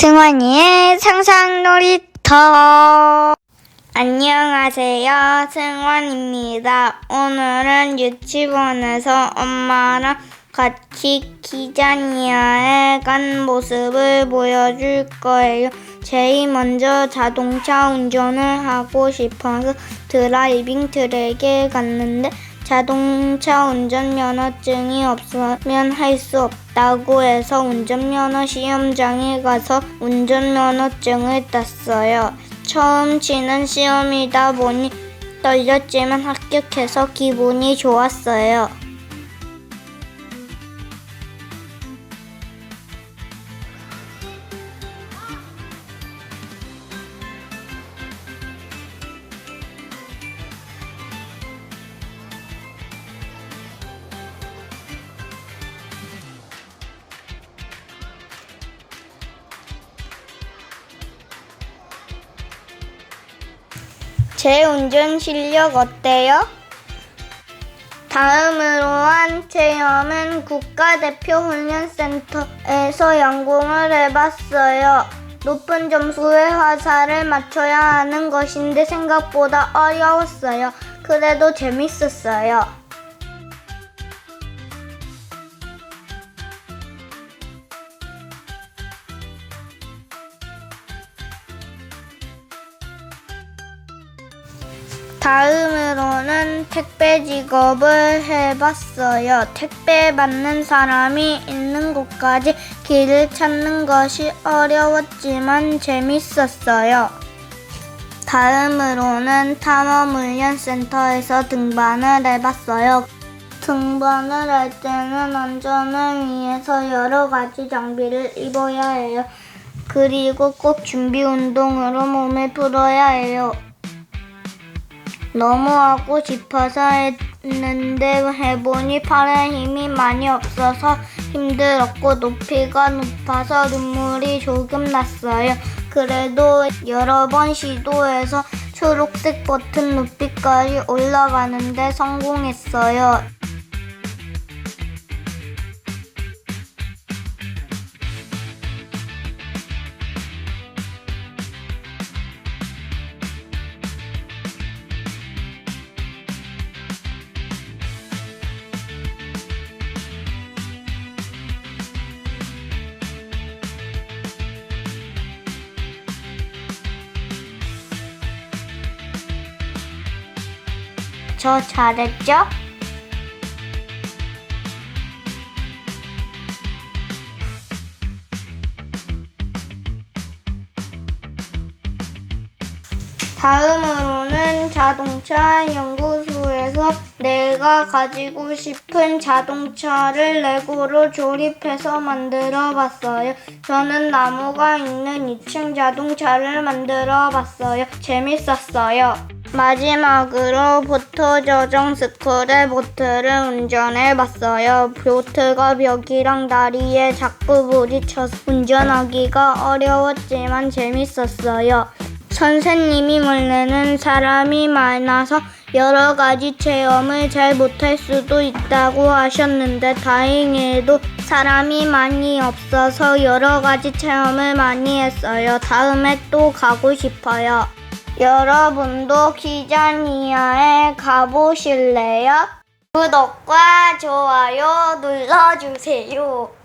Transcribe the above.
승환이의 상상놀이터. 안녕하세요. 승환입니다. 오늘은 유치원에서 엄마랑 같이 키자니아에 간 모습을 보여줄 거예요. 제일 먼저 자동차 운전을 하고 싶어서 드라이빙 트랙에 갔는데 자동차 운전면허증이 없으면 할 수 없다고 해서 운전면허 시험장에 가서 운전면허증을 땄어요. 처음 치는 시험이다 보니 떨렸지만 합격해서 기분이 좋았어요. 제 운전 실력 어때요? 다음으로 한 체험은 국가대표 훈련센터에서 양궁을 해봤어요. 높은 점수의 화살을 맞춰야 하는 것인데 생각보다 어려웠어요. 그래도 재밌었어요. 다음으로는 택배 직업을 해봤어요. 택배 받는 사람이 있는 곳까지 길을 찾는 것이 어려웠지만 재밌었어요. 다음으로는 탐험훈련센터에서 등반을 해봤어요. 등반을 할 때는 안전을 위해서 여러 가지 장비를 입어야 해요. 그리고 꼭 준비 운동으로 몸을 풀어야 해요. 너무 하고 싶어서 했는데 해보니 팔에 힘이 많이 없어서 힘들었고 높이가 높아서 눈물이 조금 났어요. 그래도 여러 번 시도해서 초록색 버튼 높이까지 올라가는데 성공했어요. 저 잘했죠? 다음으로는 자동차 연구소에서 내가 가지고 싶은 자동차를 레고로 조립해서 만들어 봤어요. 저는 나무가 있는 2층 자동차를 만들어 봤어요. 재밌었어요. 마지막으로 보트 조정 스쿨의 보트를 운전해 봤어요. 보트가 벽이랑 다리에 자꾸 부딪혀서 운전하기가 어려웠지만 재밌었어요. 선생님이 원래는 사람이 많아서 여러 가지 체험을 잘 못할 수도 있다고 하셨는데 다행히도 사람이 많이 없어서 여러 가지 체험을 많이 했어요. 다음에 또 가고 싶어요. 여러분도 키자니아에 가보실래요? 구독과 좋아요 눌러주세요.